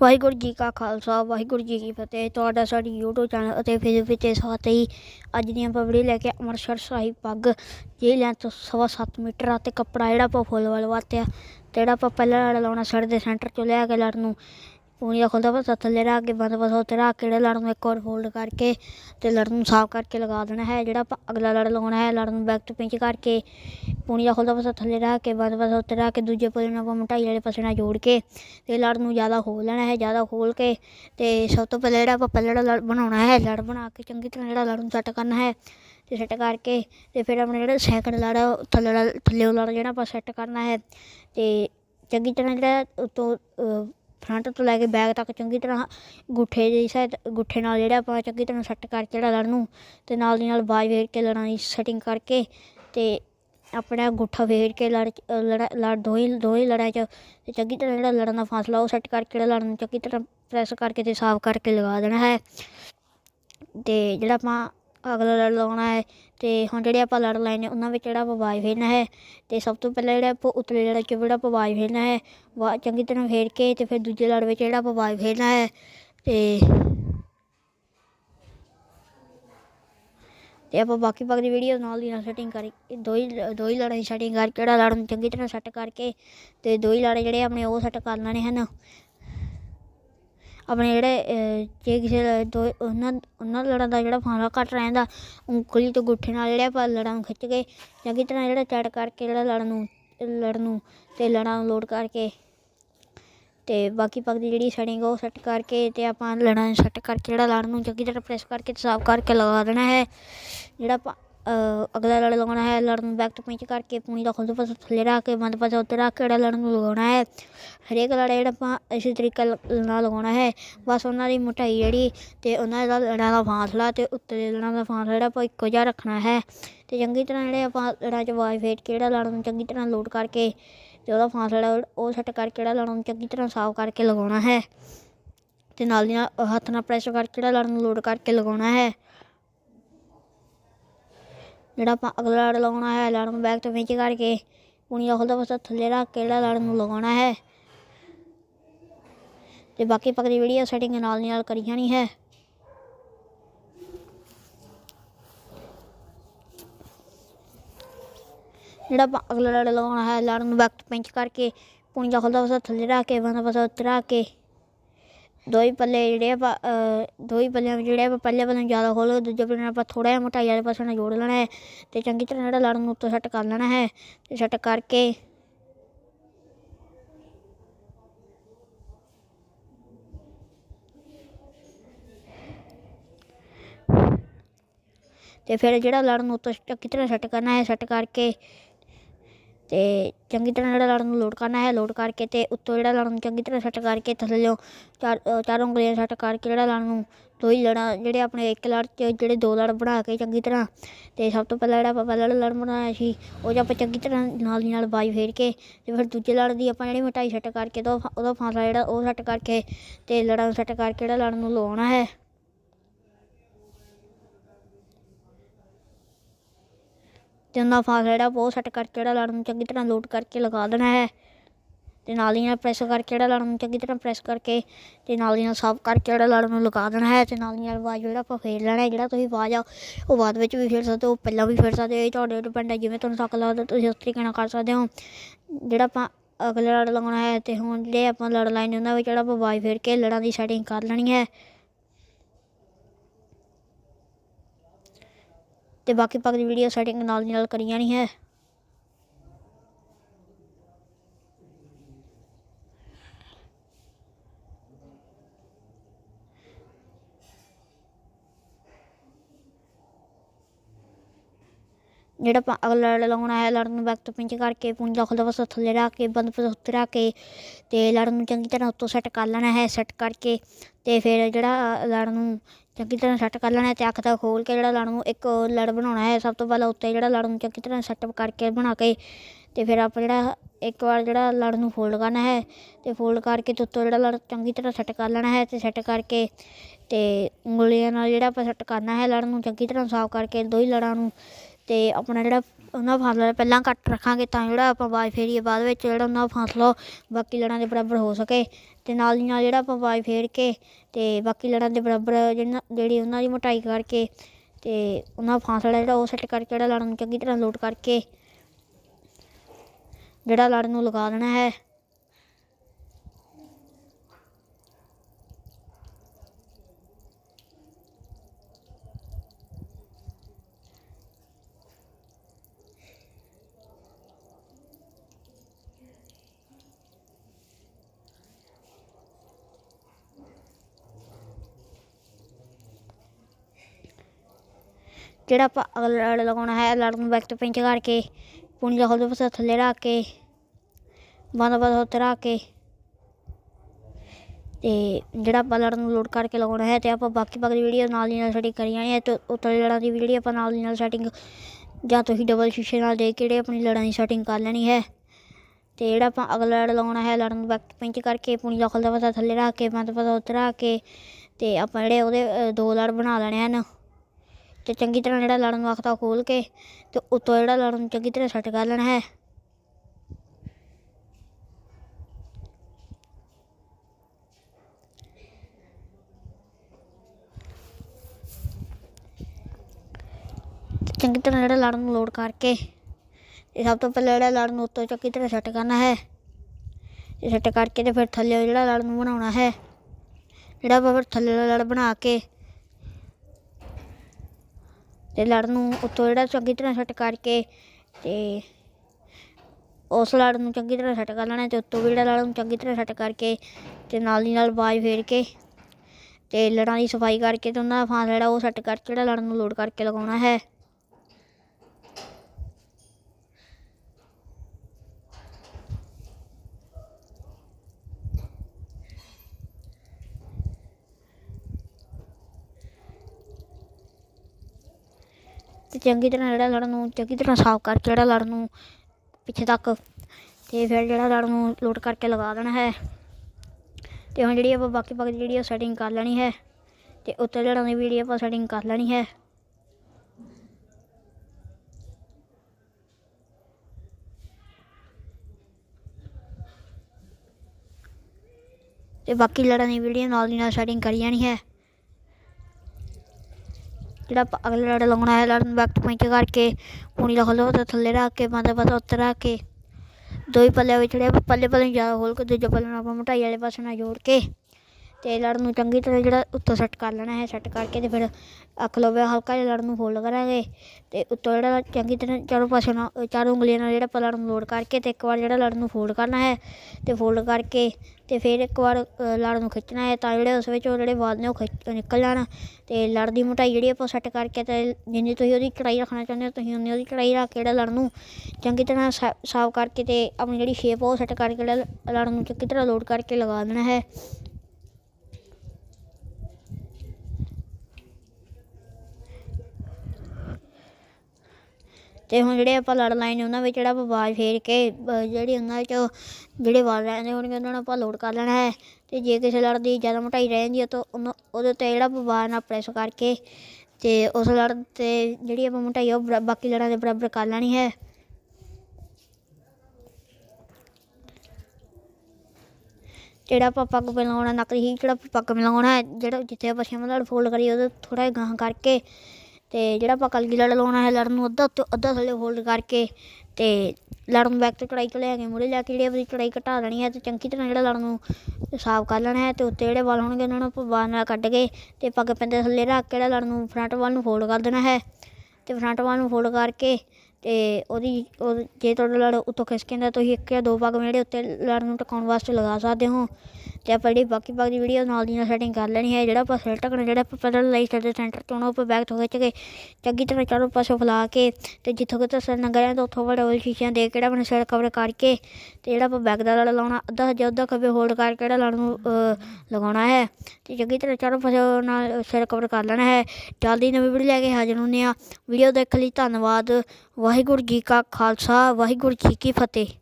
ਵਾਹਿਗੁਰੂ ਜੀ ਕਾ ਖਾਲਸਾ, ਵਾਹਿਗੁਰੂ ਜੀ ਕੀ ਫਤਿਹ। ਤੁਹਾਡਾ ਸਾਡੀ YouTube ਚੈਨਲ ਅਤੇ ਫੇਸਬੁੱਕ ਤੇ ਸਾਥ ਹੀ ਅੱਜ ਦੀਆਂ ਆਪਾਂ ਵੀਡੀਓ ਲੈ ਕੇ ਅੰਮ੍ਰਿਤਸਰ ਸਾਹਿਬ ਪੱਗ ਇਹ ਲੈਂਥ ਸਵਾ ਸੱਤ ਮੀਟਰ ਆ ਤੇ ਕੱਪੜਾ ਜਿਹੜਾ ਆਪਾਂ ਫੁੱਲ ਵਾਲਾ ਵਾਤਿਆ, ਤੇ ਜਿਹੜਾ ਆਪਾਂ ਪਹਿਲਾਂ ਲੜ ਲਾਉਣਾ ਸੜ ਦੇ ਸੈਂਟਰ ਚੋਂ ਲਿਆ ਕੇ ਲੜ ਨੂੰ। ਪੂਣੀ ਦਾ ਖੁੱਲਦਾ ਵਾ ਥੱਲੇ ਰੱਖ ਕੇ ਬੰਦ ਬਸ ਉੱਤੇ ਰੱਖ ਕੇ ਜਿਹੜਾ ਲੜ ਨੂੰ ਇੱਕ ਵਾਰ ਫੋਲਡ ਕਰਕੇ ਤੇ ਲੜ ਨੂੰ ਸਾਫ਼ ਕਰਕੇ ਲਗਾ ਦੇਣਾ ਹੈ ਜਿਹੜਾ ਆਪਾਂ ਅਗਲਾ ਲੜ ਲਗਾਉਣਾ ਹੈ ਲੜ ਨੂੰ ਬੈਕ ਤੋਂ ਪਿੰਚ ਕਰਕੇ ਪੂਣੀ ਦਾ ਖੁੱਲਦਾ ਬਸ ਥੱਲੇ ਰੱਖ ਕੇ ਬੰਦ ਬਸ ਉੱਤੇ ਰੱਖ ਕੇ ਦੂਜੇ ਪਾਸੇ ਨਾਲ ਆਪਾਂ ਮਟਾਈ ਵਾਲੇ ਪਾਸੇ ਨਾਲ ਜੋੜ ਕੇ ਤੇ ਲੜ ਨੂੰ ਜ਼ਿਆਦਾ ਖੋਲ ਲੈਣਾ ਹੈ ਜ਼ਿਆਦਾ ਖੋਲ ਕੇ ਤੇ ਸਭ ਤੋਂ ਪਹਿਲਾਂ ਜਿਹੜਾ ਆਪਾਂ ਪਹਿਲਾਂ ਲੜ ਬਣਾਉਣਾ ਹੈ ਲੜ ਬਣਾ ਕੇ ਚੰਗੀ ਤਰ੍ਹਾਂ ਜਿਹੜਾ ਲੜ ਨੂੰ ਸੈੱਟ ਕਰਨਾ ਹੈ ਤੇ ਸੈੱਟ ਕਰਕੇ ਤੇ ਫਿਰ ਆਪਣਾ ਜਿਹੜਾ ਸੈਕਿੰਡ ਲੜ ਆ, ਥੱਲੇ ਵਾਲਾ- ਥੱਲੇ ਲੜ ਜਿਹੜਾ ਆਪਾਂ ਸੈੱਟ ਕਰਨਾ ਹੈ ਤੇ ਚੰਗੀ ਤਰ੍ਹਾਂ ਜਿਹੜਾ ਉਤੋਂ ਫਰੰਟ ਤੋਂ ਲੈ ਕੇ ਬੈਕ ਤੱਕ ਚੰਗੀ ਤਰ੍ਹਾਂ ਗੁੱਠੇ ਦੀ ਸਾਈਡ ਗੁੱਠੇ ਨਾਲ ਜਿਹੜਾ ਆਪਾਂ ਚੰਗੀ ਤਰ੍ਹਾਂ ਸੈੱਟ ਕਰਕੇ ਲੜਨ ਲੜ ਨੂੰ ਤੇ ਨਾਲ ਦੀ ਨਾਲ ਬਾਜ ਵੇਖ ਕੇ ਲੜਾਂ ਦੀ ਸੈਟਿੰਗ ਕਰਕੇ ਤੇ ਆਪਣਾ ਗੁੱਠਾ ਵੇਖ ਕੇ ਲੜ ਲੜ ਲੜ ਦੋ ਹੀ ਲੜਾਈ ਚ ਤੇ ਚੰਗੀ ਤਰ੍ਹਾਂ ਜਿਹੜਾ ਲੜਨ ਦਾ ਫਾਸਲਾ ਉਹ ਸੈੱਟ ਕਰਕੇ ਜਿਹੜਾ ਲੜ ਨੂੰ ਚੰਗੀ ਤਰ੍ਹਾਂ ਪ੍ਰੈਸ ਕਰਕੇ ਤੇ ਸਾਫ਼ ਕਰਕੇ ਲਗਾ ਦੇਣਾ ਹੈ। ਤੇ ਜਿਹੜਾ ਆਪਾਂ ਅਗਲਾ ਲੜ ਲਾਉਣਾ ਹੈ ਤੇ ਹੁਣ ਜਿਹੜੇ ਆਪਾਂ ਲੜ ਲਾਏ ਨੇ, ਉਹਨਾਂ ਵਿੱਚ ਜਿਹੜਾ ਆਪਾਂ ਬਾਜ ਫੇਰਨਾ ਹੈ ਤੇ ਸਭ ਤੋਂ ਪਹਿਲਾਂ ਜਿਹੜਾ ਆਪਾਂ ਉਤਲੇ ਲੜ ਚ ਜਿਹੜਾ ਆਪਾਂ ਬਾਜ ਫੇਰਨਾ ਹੈ ਵਾ ਚੰਗੀ ਤਰ੍ਹਾਂ ਫੇਰ ਕੇ ਤੇ ਫਿਰ ਦੂਜੇ ਲੜ ਵਿੱਚ ਜਿਹੜਾ ਆਪਾਂ ਬਾਜ ਫੇਰਨਾ ਹੈ ਤੇ ਤੇ ਆਪਾਂ ਬਾਕੀ ਬਾਕੀ ਦੀ ਵੀਡੀਓ ਨਾਲ ਦੀ ਨਾਲ ਸੈਟਿੰਗ ਕਰ ਦੋ ਹੀ ਦੋ ਹੀ ਲੜਾਂ ਦੀ ਸੈਟਿੰਗ ਕਰਕੇ, ਜਿਹੜਾ ਲੜ ਚੰਗੀ ਤਰ੍ਹਾਂ ਸੈੱਟ ਕਰਕੇ ਤੇ ਦੋ ਹੀ ਲੜ ਜਿਹੜੇ ਆਪਣੇ ਉਹ ਸੈੱਟ ਕਰ ਲੈਣੇ ਹਨ। ਆਪਣੇ ਜਿਹੜੇ ਜੇ ਕਿਸੇ ਦਾ ਦੋ, ਉਹਨਾਂ ਉਹਨਾਂ ਲੜਾਂ ਦਾ ਜਿਹੜਾ ਫਾਸਲਾ ਘੱਟ ਰਹਿੰਦਾ, ਉਂਗਲੀ ਤੋਂ ਗੁੱਠੇ ਨਾਲ ਜਿਹੜੇ ਆਪਾਂ ਲੜਾਂ ਨੂੰ ਖਿੱਚ ਕੇ ਚੰਗੀ ਤਰ੍ਹਾਂ ਜਿਹੜਾ ਚੈਟ ਕਰਕੇ ਜਿਹੜਾ ਲੜ ਨੂੰ, ਲੜਨ ਨੂੰ ਤੇ ਲੜਾਂ ਨੂੰ ਲੋਡ ਕਰਕੇ ਤੇ ਬਾਕੀ ਪੱਗ ਦੀ ਜਿਹੜੀ ਸੈਟਿੰਗ ਉਹ ਸੈੱਟ ਕਰਕੇ ਤੇ ਆਪਾਂ ਲੜਾਂ ਸੈੱਟ ਕਰਕੇ ਜਿਹੜਾ ਲੜ ਨੂੰ ਚੰਗੀ ਤਰ੍ਹਾਂ ਪ੍ਰੈਸ ਕਰਕੇ ਤੇ ਸਾਫ਼ ਕਰਕੇ ਲਗਾ ਦੇਣਾ ਹੈ। ਜਿਹੜਾ ਆਪਾਂ ਅਗਲਾ ਲੜ ਲਗਾਉਣਾ ਹੈ ਲੜ ਨੂੰ ਬੈਕ ਤੋਂ ਪਿੰਚ ਕਰਕੇ ਪੂਣੀ ਦਾ ਖੁੱਲ੍ਹ ਪਾਸੇ ਥੱਲੇ ਰੱਖ ਕੇ ਬੰਦ ਪਾਸੇ ਉੱਤੇ ਰੱਖ ਕੇ ਜਿਹੜਾ ਲੜ ਨੂੰ ਲਗਾਉਣਾ ਹੈ। ਹਰੇਕ ਲੜਾ ਜਿਹੜਾ ਆਪਾਂ ਇਸੇ ਤਰੀਕੇ ਲ- ਨਾਲ ਲਗਾਉਣਾ ਹੈ। ਬਸ ਉਹਨਾਂ ਦੀ ਮੋਟਾਈ ਜਿਹੜੀ ਤੇ ਉਹਨਾਂ ਦਾ ਲੜਾਂ ਦਾ ਫਾਸਲਾ ਤੇ ਉੱਤੇ ਦੇ ਲੜਾਂ ਦਾ ਫਾਸਲਾ ਜਿਹੜਾ ਆਪਾਂ ਇੱਕੋ ਜਿਹਾ ਰੱਖਣਾ ਹੈ। ਤੇ ਚੰਗੀ ਤਰ੍ਹਾਂ ਜਿਹੜੇ ਆਪਾਂ ਲੜਾਂ 'ਚ ਆਵਾਜ਼ ਫੇਰ ਕੇ ਜਿਹੜਾ ਲੜ ਨੂੰ ਚੰਗੀ ਤਰ੍ਹਾਂ ਲੋਡ ਕਰਕੇ ਤੇ ਉਹਦਾ ਫਾਸਲਾ ਉਹ ਸੈੱਟ ਕਰਕੇ ਜਿਹੜਾ ਲੜ ਨੂੰ ਚੰਗੀ ਤਰ੍ਹਾਂ ਸਾਫ਼ ਕਰਕੇ ਲਗਾਉਣਾ ਹੈ। ਤੇ ਨਾਲ ਦੀ ਨਾਲ ਹੱਥ ਨਾਲ ਪ੍ਰੈਸ ਕਰਕੇ ਜਿਹੜਾ ਲੜ ਨੂੰ ਲੋਡ ਕਰਕੇ ਲਗਾਉਣਾ ਹੈ। ਜਿਹੜਾ ਆਪਾਂ ਅਗਲਾ ਲੜ ਲਗਾਉਣਾ ਹੈ ਲੜ ਨੂੰ ਬੈਕ ਤੋਂ ਵਿੱਚ ਕਰਕੇ ਪੂਣੀ ਦਾ ਖੁੱਲਦਾ ਪਾਸਾ ਥੱਲੇ ਰੱਖ ਕੇ ਜਿਹੜਾ ਲੜ ਨੂੰ ਲਗਾਉਣਾ ਹੈ। ਤੇ ਬਾਕੀ ਪੱਕ ਦੀ ਵੀਡੀਓ ਸੈਟਿੰਗ ਨਾਲ ਨਾਲ ਕਰੀ ਜਾਣੀ ਹੈ। ਜਿਹੜਾ ਆਪਾਂ ਅਗਲਾ ਲੜ ਲਗਾਉਣਾ ਹੈ ਲੜ ਨੂੰ ਬੈਕ ਤੋਂ ਪਿੰਚ ਕਰਕੇ ਪੂਣੀ ਦਾ ਖੁੱਲਦਾ ਪਾਸਾ ਥੱਲੇ ਰੱਖ ਕੇ, ਬੰਦਾ ਪਾਸਾ ਉੱਤੇ ਰੱਖ ਕੇ ਦੋ ਹੀ ਪੱਲੇ ਜਿਹੜੇ ਆਪਾਂ ਅਹ, ਦੋ ਹੀ ਪੱਲਿਆਂ ਵਿੱਚ ਜਿਹੜੇ ਆਪਾਂ ਪਹਿਲੇ ਪੱਲੇ ਨੂੰ ਜ਼ਿਆਦਾ ਖੋਲ੍ਹ ਦੂਜੇ ਪੱਲੇ ਨੂੰ ਆਪਾਂ ਥੋੜ੍ਹਾ ਜਿਹਾ ਮੋਟਾਈ ਵਾਲੇ ਪਾਸੇ ਨਾਲ ਜੋੜ ਲੈਣਾ ਹੈ ਤੇ ਚੰਗੀ ਤਰ੍ਹਾਂ ਜਿਹੜਾ ਲੜ ਨੂੰ ਉੱਤੋਂ ਸੈੱਟ ਕਰ ਲੈਣਾ ਹੈ ਤੇ ਸੈੱਟ ਕਰਕੇ ਤੇ ਫਿਰ ਜਿਹੜਾ ਲੜ ਨੂੰ ਉੱਤੋਂ ਚੰਗੀ ਤਰ੍ਹਾਂ ਸੈੱਟ ਕਰਨਾ ਹੈ ਸੈੱਟ ਕਰਕੇ ਤੇ ਚੰਗੀ ਤਰ੍ਹਾਂ ਜਿਹੜਾ ਲੜਨ ਨੂੰ ਲੋਡ ਕਰਨਾ ਹੈ ਲੋਡ ਕਰਕੇ ਤੇ ਉੱਤੋਂ ਜਿਹੜਾ ਲੜਨ ਨੂੰ ਚੰਗੀ ਤਰ੍ਹਾਂ ਸੈੱਟ ਕਰਕੇ ਥੱਲੇੋਂ ਚਾਰ ਅ, ਚਾਰ ਉਂਗਲੀਆਂ ਸੈੱਟ ਕਰਕੇ ਜਿਹੜਾ ਲੜਨ ਨੂੰ ਦੋ ਹੀ ਲੜਾਂ ਜਿਹੜੇ ਆਪਣੇ ਇੱਕ ਲੜ 'ਚ ਜਿਹੜੇ ਦੋ ਲੜ ਬਣਾ ਕੇ ਚੰਗੀ ਤਰ੍ਹਾਂ ਤੇ ਸਭ ਤੋਂ ਪਹਿਲਾਂ ਜਿਹੜਾ ਆਪਾਂ ਪਹਿਲਾਂ ਲੜ ਬਣਾਇਆ ਸੀ ਉਹ 'ਚ ਆਪਾਂ ਚੰਗੀ ਤਰ੍ਹਾਂ ਨਾਲ ਦੀ ਨਾਲ ਬਾਈ ਫੇਰ ਕੇ ਤੇ ਫਿਰ ਦੂਜੇ ਲੜ ਦੀ ਆਪਾਂ ਜਿਹੜੀ ਮਿਟਾਈ ਸੈੱਟ ਕਰਕੇ ਤਾਂ ਉਹ- ਉਹਦਾ ਫਾਸਲਾ ਜਿਹੜਾ ਉਹ ਸੈੱਟ ਕਰਕੇ ਤੇ ਲੜਾਂ ਨੂੰ ਸੈੱਟ ਕਰਕੇ ਜਿਹੜਾ ਲੜਨ ਨੂੰ ਲਵਾਉਣਾ ਹੈ। ਤੇ ਉਹਨਾਂ ਫਾਸਲਾ ਜਿਹੜਾ ਬਹੁਤ ਸੈੱਟ ਕਰਕੇ ਜਿਹੜਾ ਲੜ ਨੂੰ ਚੰਗੀ ਤਰ੍ਹਾਂ ਲੋਡ ਕਰਕੇ ਲਗਾ ਦੇਣਾ ਹੈ। ਤੇ ਨਾਲ ਦੀ ਨਾਲ ਪ੍ਰੈਸ ਕਰਕੇ ਜਿਹੜਾ ਲੜ ਨੂੰ ਚੰਗੀ ਤਰ੍ਹਾਂ ਪ੍ਰੈਸ ਕਰਕੇ ਤੇ ਨਾਲ ਦੀ ਨਾਲ ਸਾਫ਼ ਕਰਕੇ ਜਿਹੜਾ ਲੜ ਨੂੰ ਲਗਾ ਦੇਣਾ ਹੈ ਤੇ ਨਾਲ ਦੀ ਨਾਲ ਆਵਾਜ਼ ਜਿਹੜਾ ਆਪਾਂ ਫੇਰ ਲੈਣਾ ਜਿਹੜਾ ਤੁਸੀਂ ਆਵਾਜ਼ ਆ, ਉਹ ਬਾਅਦ ਵਿੱਚ ਵੀ ਫੇਰ ਸਕਦੇ ਹੋ ਪਹਿਲਾਂ ਵੀ ਫੇਰ ਸਕਦੇ ਹੋ, ਇਹ ਤੁਹਾਡੇ ਡਿਪੈਂਡ ਹੈ, ਜਿਵੇਂ ਤੁਹਾਨੂੰ ਤੱਕ ਲੱਗਦਾ ਤੁਸੀਂ ਉਸ ਤਰੀਕੇ ਨਾਲ ਕਰ ਸਕਦੇ ਹੋ। ਜਿਹੜਾ ਆਪਾਂ ਅਗਲੇ ਲੜ ਲਗਾਉਣਾ ਹੈ ਤੇ ਹੁਣ ਜਿਹੜੇ ਆਪਾਂ ਲੜ ਲਾਏ ਉਹਨਾਂ ਵਿੱਚ ਜਿਹੜਾ ਆਪਾਂ ਆਵਾਜ਼ ਫੇਰ ਕੇ ਲੜਾਂ ਦੀ ਸੈਟਿੰਗ ਕਰ ਲੈਣੀ ਹੈ। ਤੇ ਬਾਕੀ ਪੱਕ ਦੀ ਵੀਡੀਓ ਸੈਟਿੰਗ ਨਾਲ ਦੀ ਨਾਲ ਕਰੀ ਜਾਣੀ ਹੈ। ਜਿਹੜਾ ਆਪਾਂ ਅਗਲਾ ਲੜ ਲਾਉਣਾ ਹੈ ਲੜ ਨੂੰ ਬੈਕ ਤੋਂ ਪਿੰਚ ਕਰਕੇ ਪੂੰਝ ਦਾ ਖੁੱਲ੍ਹਾ ਪਾਸਾ ਥੱਲੇ ਰੱਖ ਕੇ, ਬੰਦ ਪਾਸਾ ਉੱਤੇ ਰੱਖ ਕੇ ਤੇ ਲੜ ਨੂੰ ਚੰਗੀ ਤਰ੍ਹਾਂ ਉੱਤੋਂ ਸੈੱਟ ਕਰ ਲੈਣਾ ਹੈ ਸੈੱਟ ਕਰਕੇ ਤੇ ਫਿਰ ਜਿਹੜਾ ਲੜ ਨੂੰ ਚੰਗੀ ਤਰ੍ਹਾਂ ਸੈੱਟ ਕਰ ਲੈਣਾ ਹੈ ਤੇ ਅੱਖ ਦਾ ਖੋਲ ਕੇ ਜਿਹੜਾ ਲੜ ਨੂੰ ਇੱਕ ਲੜ ਬਣਾਉਣਾ ਹੈ, ਸਭ ਤੋਂ ਪਹਿਲਾਂ ਉੱਤੇ ਜਿਹੜਾ ਲੜ ਨੂੰ ਚੰਗੀ ਤਰ੍ਹਾਂ ਸੈੱਟਅਪ ਕਰਕੇ ਬਣਾ ਕੇ ਤੇ ਫਿਰ ਆਪਾਂ ਜਿਹੜਾ ਇੱਕ ਵਾਰ ਜਿਹੜਾ ਲੜ ਨੂੰ ਫੋਲਡ ਕਰਨਾ ਹੈ ਤੇ ਫੋਲਡ ਕਰਕੇ ਤੇ ਉੱਤੋਂ ਜਿਹੜਾ ਲੜ ਚੰਗੀ ਤਰ੍ਹਾਂ ਸੈੱਟ ਕਰ ਲੈਣਾ ਹੈ ਤੇ ਸੈੱਟ ਕਰਕੇ ਤੇ ਉਂਗਲੀਆਂ ਨਾਲ ਜਿਹੜਾ ਆਪਾਂ ਸੈੱਟ ਕਰਨਾ ਹੈ, ਲੜ ਨੂੰ ਚੰਗੀ ਤਰ੍ਹਾਂ ਸਾਫ਼ ਕਰਕੇ ਦੋ ਹੀ ਲੜਾਂ ਨੂੰ ਅਤੇ ਆਪਣਾ ਜਿਹੜਾ ਉਹਨਾਂ ਫਾਸਲਾ ਪਹਿਲਾਂ ਘੱਟ ਰੱਖਾਂਗੇ ਤਾਂ ਜਿਹੜਾ ਆਪਾਂ ਬਾਜ ਫੇਰੀਏ ਬਾਅਦ ਵਿੱਚ ਜਿਹੜਾ ਉਹਨਾਂ ਫਾਸਲਾ ਬਾਕੀ ਲੜਾਂ ਦੇ ਬਰਾਬਰ ਹੋ ਸਕੇ ਅਤੇ ਨਾਲ ਦੀ ਨਾਲ ਜਿਹੜਾ ਆਪਾਂ ਬਾਜ ਫੇਰ ਕੇ ਅਤੇ ਬਾਕੀ ਲੜਾਂ ਦੇ ਬਰਾਬਰ ਜਿਹਨਾਂ ਜਿਹੜੀ ਉਹਨਾਂ ਦੀ ਮੋਟਾਈ ਕਰਕੇ ਅਤੇ ਉਹਨਾਂ ਫਾਸਲਾ ਜਿਹੜਾ ਉਹ ਸੈੱਟ ਕਰਕੇ ਜਿਹੜਾ ਲੜ ਨੂੰ ਚੰਗੀ ਤਰ੍ਹਾਂ ਲੋਟ ਕਰਕੇ ਜਿਹੜਾ ਲੜ ਨੂੰ ਲਗਾ ਦੇਣਾ ਹੈ। ਜਿਹੜਾ ਆਪਾਂ ਅਗਲਾ ਲੜ ਲਗਾਉਣਾ ਹੈ ਲੜ ਨੂੰ ਬੈਕ ਤੋਂ ਪਿੰਚ ਕਰਕੇ ਪੂਣੀ ਦਾ ਹੋਲ ਪਾਸੇ ਥੱਲੇ ਰੱਖ ਕੇ, ਬੰਦ ਬੰਦ ਉੱਤੇ ਰੱਖ ਕੇ। ਤੇ ਜਿਹੜਾ ਆਪਾਂ ਲੜ ਨੂੰ ਲੋਡ ਕਰਕੇ ਲਗਾਉਣਾ ਹੈ ਤੇ ਆਪਾਂ ਬਾਕੀ ਬਾਕੀ ਵੀਡੀਓ ਨਾਲ ਦੀ ਨਾਲ ਸੈਟਿੰਗ ਕਰੀ ਜਾਣੀ ਹੈ ਤੇ ਉੱਤਲੇ ਲੜਾਂ ਦੀ ਵੀਡੀਓ ਆਪਾਂ ਨਾਲ ਦੀ ਨਾਲ ਸੈਟਿੰਗ ਜਾਂ ਤੁਸੀਂ ਡਬਲ ਸ਼ੀਸ਼ੇ ਨਾਲ ਦੇਖ ਕੇ ਆਪਣੀ ਲੜਾਂ ਦੀ ਸੈਟਿੰਗ ਕਰ ਲੈਣੀ ਹੈ। ਤੇ ਜਿਹੜਾ ਆਪਾਂ ਅਗਲਾ ਲੜ ਲਗਾਉਣਾ ਹੈ, ਲੜਨ ਨੂੰ ਬੈਕ ਪਿੰਚ ਕਰਕੇ ਪੂਣੀ ਦਾ ਖੁੱਲਦਾ ਪਾਸਾ ਥੱਲੇ ਰੱਖ ਕੇ, ਬੰਦ ਪਾਸਾ ਉੱਤੇ ਰੱਖ ਕੇ। ਤੇ ਆਪਾਂ ਜਿਹੜੇ ਉਹਦੇ ਦੋ ਲੜ ਬਣਾ ਲੈਣੇ ਹਨ। ਤੇ ਚੰਗੀ ਤਰ੍ਹਾਂ ਜਿਹੜਾ ਲੜਨ ਨੂੰ ਅਖਤਾ ਖੋਲ ਕੇ ਤੇ ਉੱਤੋਂ ਜਿਹੜਾ ਲੜਨ ਨੂੰ ਚੰਗੀ ਤਰ੍ਹਾਂ ਸੈੱਟ ਕਰ ਲੈਣਾ ਹੈ। ਚੰਗੀ ਤਰ੍ਹਾਂ ਜਿਹੜਾ ਲੜਨ ਨੂੰ ਲੋਡ ਕਰਕੇ ਤੇ ਸਭ ਤੋਂ ਪਹਿਲਾਂ ਜਿਹੜਾ ਲੜ ਨੂੰ ਉੱਤੋਂ ਚੰਗੀ ਤਰ੍ਹਾਂ ਸੈੱਟ ਕਰਨਾ ਹੈ। ਤੇ ਸੈੱਟ ਕਰਕੇ ਤੇ ਫਿਰ ਥੱਲੇ ਜਿਹੜਾ ਲੜ ਨੂੰ ਬਣਾਉਣਾ ਹੈ। ਜਿਹੜਾ ਆਪਾਂ ਫਿਰ ਥੱਲੇ ਵਾਲਾ ਲੜ ਬਣਾ ਕੇ ਤੇ ਲੜ ਨੂੰ ਉੱਤੋਂ ਜਿਹੜਾ ਚੰਗੀ ਤਰ੍ਹਾਂ ਸੈੱਟ ਕਰਕੇ ਤੇ ਉਸ ਲੜ ਨੂੰ ਚੰਗੀ ਤਰ੍ਹਾਂ ਸੈੱਟ ਕਰ ਲੈਣਾ ਤੇ ਉੱਤੋਂ ਵੀ ਜਿਹੜਾ ਲੜ ਨੂੰ ਚੰਗੀ ਤਰ੍ਹਾਂ ਸੈੱਟ ਕਰਕੇ ਤੇ ਨਾਲ ਦੀ ਨਾਲ ਬਾਜ ਫੇਰ ਕੇ ਤੇ ਲੜਾਂ ਦੀ ਸਫ਼ਾਈ ਕਰਕੇ ਤੇ ਉਹਨਾਂ ਦਾ ਫਾਂਸ ਜਿਹੜਾ ਉਹ ਸੈੱਟ ਕਰਕੇ ਜਿਹੜਾ ਲੜ ਨੂੰ ਲੋਡ ਕਰਕੇ ਲਗਾਉਣਾ ਹੈ। ਤੇ ਚੰਗੀ ਤਰ੍ਹਾਂ ਜਿਹੜਾ ਲੜਨ ਨੂੰ, ਚੰਗੀ ਤਰ੍ਹਾਂ ਸਾਫ਼ ਕਰਕੇ ਜਿਹੜਾ ਲੜਨ ਨੂੰ ਪਿੱਛੇ ਤੱਕ ਤੇ ਫਿਰ ਜਿਹੜਾ ਲੜਨ ਨੂੰ ਲੋਡ ਕਰਕੇ ਲਗਾ ਦੇਣਾ ਹੈ। ਤੇ ਹੁਣ ਜਿਹੜੀ ਆਪਾਂ ਬਾਕੀ ਬਾਕੀ ਜਿਹੜੀ ਸੈਟਿੰਗ ਕਰ ਲੈਣੀ ਹੈ ਤੇ ਉੱਤੇ ਲੜਾਂ ਦੀ ਵੀਡੀਓ ਆਪਾਂ ਸੈਟਿੰਗ ਕਰ ਲੈਣੀ ਹੈ। ਤੇ ਬਾਕੀ ਲੜਾਂ ਦੀ ਵੀਡੀਓ ਨਾਲ ਦੀ ਨਾਲ ਸੈਟਿੰਗ ਕਰੀ ਜਾਣੀ ਹੈ। ਜਿਹੜਾ ਅਗਲਾ ਲੜ ਲਾਉਣਾ ਹੈ ਲੜ ਨੂੰ ਬੈਕ ਪੁਆਇੰਟ ਕਰਕੇ ਪੂਣੀ ਦਾ ਖੋਲੋ ਤੇ ਥੱਲੇ ਰੱਖ ਕੇ ਬੰਦ ਪਾਸਾ ਉੱਤੇ ਰੱਖ ਕੇ। ਦੋ ਹੀ ਪੱਲੇ ਵਿੱਚ ਜਿਹੜੇ ਪੱਲੇ ਪੱਲੇ ਨੂੰ ਜ਼ਿਆਦਾ ਖੋਲ ਕੇ ਦੂਜੇ ਪੱਲੇ ਨੂੰ ਆਪਾਂ ਮੋਟਾਈ ਵਾਲੇ ਪਾਸੇ ਨਾਲ ਜੋੜ ਕੇ। ਤੇ ਲੜ ਨੂੰ ਚੰਗੀ ਤਰ੍ਹਾਂ ਜਿਹੜਾ ਉੱਤੋਂ ਸੈੱਟ ਕਰ ਲੈਣਾ ਹੈ, ਸੈੱਟ ਕਰਕੇ ਤੇ ਫਿਰ ਅੱਖ ਲੋਵੇ ਹਲਕਾ ਜਿਹਾ ਲੜ ਨੂੰ ਫੋਲਡ ਕਰਾਂਗੇ ਤੇ ਉੱਤੋਂ ਜਿਹੜਾ ਚੰਗੀ ਤਰ੍ਹਾਂ ਚਾਰੋਂ ਪਾਸੇ ਨਾਲ ਚਾਰੋਂ ਉਂਗਲੀਆਂ ਨਾਲ ਜਿਹੜਾ ਪਲੜ ਨੂੰ ਲੋਡ ਕਰਕੇ ਤੇ ਇੱਕ ਵਾਰ ਜਿਹੜਾ ਲੜ ਨੂੰ ਫੋਲਡ ਕਰਨਾ ਹੈ ਤੇ ਫੋਲਡ ਕਰਕੇ ਤੇ ਫਿਰ ਇੱਕ ਵਾਰ ਲੜ ਨੂੰ ਖਿੱਚਣਾ ਹੈ ਤਾਂ ਜਿਹੜੇ ਉਸ ਵਿੱਚ ਉਹ ਜਿਹੜੇ ਵਾਲ ਨੇ ਉਹ ਖਿੱਚ ਨਿਕਲ ਜਾਣ ਤੇ ਲੜ ਦੀ ਮੋਟਾਈ ਜਿਹੜੀ ਆਪਾਂ ਸੈੱਟ ਕਰਕੇ ਤੇ ਜਿੰਨੀ ਤੁਸੀਂ ਉਹਦੀ ਚੜਾਈ ਰੱਖਣਾ ਚਾਹੁੰਦੇ ਹੋ, ਤੁਸੀਂ ਉਨੀ ਉਹਦੀ ਚੜਾਈ ਰੱਖ ਕੇ ਜਿਹੜਾ ਲੜ ਨੂੰ ਚੰਗੀ ਤਰ੍ਹਾਂ ਸਾ- ਸਾਫ਼ ਕਰਕੇ ਤੇ ਆਪਣੀ ਜਿਹੜੀ ਸ਼ੇਪ ਉਹ ਸੈੱਟ ਕਰਕੇ ਜਿਹੜਾ ਲੜ ਨੂੰ ਚੰਗੀ ਤਰ੍ਹਾਂ ਲੋਡ ਕਰਕੇ ਲਗਾ ਦੇਣਾ ਹੈ। ਤੇ ਹੁਣ ਜਿਹੜੇ ਆਪਾਂ ਲੜ ਲਾਏ ਨੇ ਉਹਨਾਂ ਵਿੱਚ ਜਿਹੜਾ ਆਪਾਂ ਬਾਜ ਫੇਰ ਕੇ ਜਿਹੜੀ ਉਹਨਾਂ ਵਿੱਚ ਜਿਹੜੇ ਵਾਲ ਰਹਿੰਦੇ ਹੋਣਗੇ, ਉਹਨਾਂ ਨੂੰ ਆਪਾਂ ਲੋਡ ਕਰ ਲੈਣਾ ਹੈ। ਤੇ ਜੇ ਕਿਸੇ ਲੜ ਦੀ ਜ਼ਿਆਦਾ ਮੋਟਾਈ ਰਹਿ ਜਾਂਦੀ ਹੈ, ਤਾਂ ਉਹਨੂੰ, ਉਹਦੇ ਉੱਤੇ ਜਿਹੜਾ ਆਪਾਂ ਬਾਰ ਨਾਲ ਪ੍ਰੈਸ ਕਰਕੇ ਤੇ ਉਸ ਲੜ ਤੇ ਜਿਹੜੀ ਆਪਾਂ ਮੋਟਾਈ ਉਹ ਬਰਾ- ਬਾਕੀ ਲੜਾਂ ਦੇ ਬਰਾਬਰ ਕਰ ਲੈਣੀ ਹੈ। ਜਿਹੜਾ ਆਪਾਂ ਪੱਗ ਮਿਲਾਉਣਾ ਨੱਕ ਦੀ ਜਿਹੜਾ ਪੱਗ ਮਿਲਾਉਣਾ ਹੈ, ਜਿਹੜਾ ਜਿੱਥੇ ਆਪਾਂ ਛੇਵਾਂ ਲੜ ਫੋਲਡ ਕਰੀ ਉਹਦੇ ਥੋੜਾ ਜਿਹਾ ਗਾਂਹ ਕਰਕੇ ਤੇ ਜਿਹੜਾ ਆਪਾਂ ਕਲਗੀ ਲੜ ਲਾਉਣਾ ਹੈ ਲੜਨ ਨੂੰ ਅੱਧਾ ਉੱਤੇ ਅੱਧਾ ਥੱਲੇ ਹੋਲਡ ਕਰਕੇ ਤੇ ਲੜਨ ਨੂੰ ਬੈਕ ਤੋਂ ਚੜਾਈ ਕੇ ਲੈ ਕੇ ਮੂਹਰੇ ਜਾ ਕੇ ਜਿਹੜੀ ਆਪਣੀ ਚੜਾਈ ਘਟਾ ਦੇਣੀ ਹੈ ਤੇ ਚੰਗੀ ਤਰ੍ਹਾਂ ਜਿਹੜਾ ਲੜਨ ਨੂੰ ਸਾਫ਼ ਕਰ ਲੈਣਾ ਹੈ ਤੇ ਉੱਤੇ ਜਿਹੜੇ ਵੱਲ ਹੋਣਗੇ ਉਹਨਾਂ ਨੂੰ ਆਪਾਂ ਬਾਹਰ ਨਾਲ ਕੱਢ ਕੇ ਤੇ ਪੱਗ ਪੈਂਦੇ ਥੱਲੇ ਰੱਖ ਕੇ ਜਿਹੜਾ ਲੜਨ ਨੂੰ ਫਰੰਟ ਵੱਲ ਨੂੰ ਫੋਲਡ ਕਰ ਦੇਣਾ ਹੈ ਤੇ ਫਰੰਟ ਵੱਲ ਨੂੰ ਫੋਲਡ ਕਰਕੇ ਤੇ ਉਹਦੀ ਉਹ ਜੇ ਤੁਹਾਡਾ ਲੜ ਉੱਤੋਂ ਖਿਸਕ ਜਾਂਦਾ ਤੁਸੀਂ ਇੱਕ ਜਾਂ ਦੋ ਪੱਗ ਜਿਹੜੇ ਉੱਤੇ ਲੜ ਨੂੰ ਟਿਕਾਉਣ ਵਾਸਤੇ ਲਗਾ ਸਕਦੇ ਹੋ। ਤੇ ਆਪਾਂ ਜਿਹੜੀ ਬਾਕੀ ਪੱਗ ਦੀ ਵੀਡੀਓ ਨਾਲ ਦੀ ਨਾਲ ਸੈਟਿੰਗ ਕਰ ਲੈਣੀ ਹੈ। ਜਿਹੜਾ ਆਪਾਂ ਸਿਰ ਢੱਕਣਾ ਜਿਹੜਾ ਆਪਾਂ ਪਹਿਲਾਂ ਲਈ ਸਾਡੇ ਸੈਂਟਰ ਤੋਂ ਉਹਨਾਂ ਆਪਾਂ ਬੈਕ ਤੋਂ ਖਿੱਚ ਕੇ ਚੰਗੀ ਤਰ੍ਹਾਂ ਚਾਰੋਂ ਪਾਸੇ ਫੈਲਾ ਕੇ ਤੇ ਜਿੱਥੋਂ ਕਿਤੇ ਸਿਰ ਨੰਗਾ ਰਿਹਾ ਤਾਂ ਉੱਥੋਂ ਵੱਡੇ ਵੱਡੇ ਸ਼ੀਸ਼ਿਆਂ ਦੇ ਕੇ ਜਿਹੜਾ ਆਪਣਾ ਸਿਰ ਕਵਰ ਕਰਕੇ ਤੇ ਜਿਹੜਾ ਆਪਾਂ ਬੈਕ ਦਾ ਲੜ ਲਾਉਣਾ, ਅੱਧਾ ਜਾਂ ਅੱਧਾ ਖੱਬੇ ਹੋਲਡ ਕਰਕੇ ਜਿਹੜਾ ਲੜ ਨੂੰ ਲਗਾਉਣਾ ਹੈ ਤੇ ਚੰਗੀ ਤਰ੍ਹਾਂ ਚਾਰੋਂ ਪਾਸੇ ਨਾਲ ਸਿਰ ਕਵਰ ਕਰ ਲੈਣਾ ਹੈ। ਜਲਦੀ ਨਵੀਂ ਵੀਡੀਓ ਲੈ ਕੇ ਹਾਜ਼ਰ ਹੁੰਦੇ ਆ ਵੀਡੀਓ ਦੇਖਣ ਲਈ ਧੰਨਵਾਦ। ਵਾਹਿਗੁਰੂ ਜੀ ਕਾ ਖਾਲਸਾ, ਵਾਹਿਗੁਰੂ ਜੀ ਕੀ ਫਤਿਹ।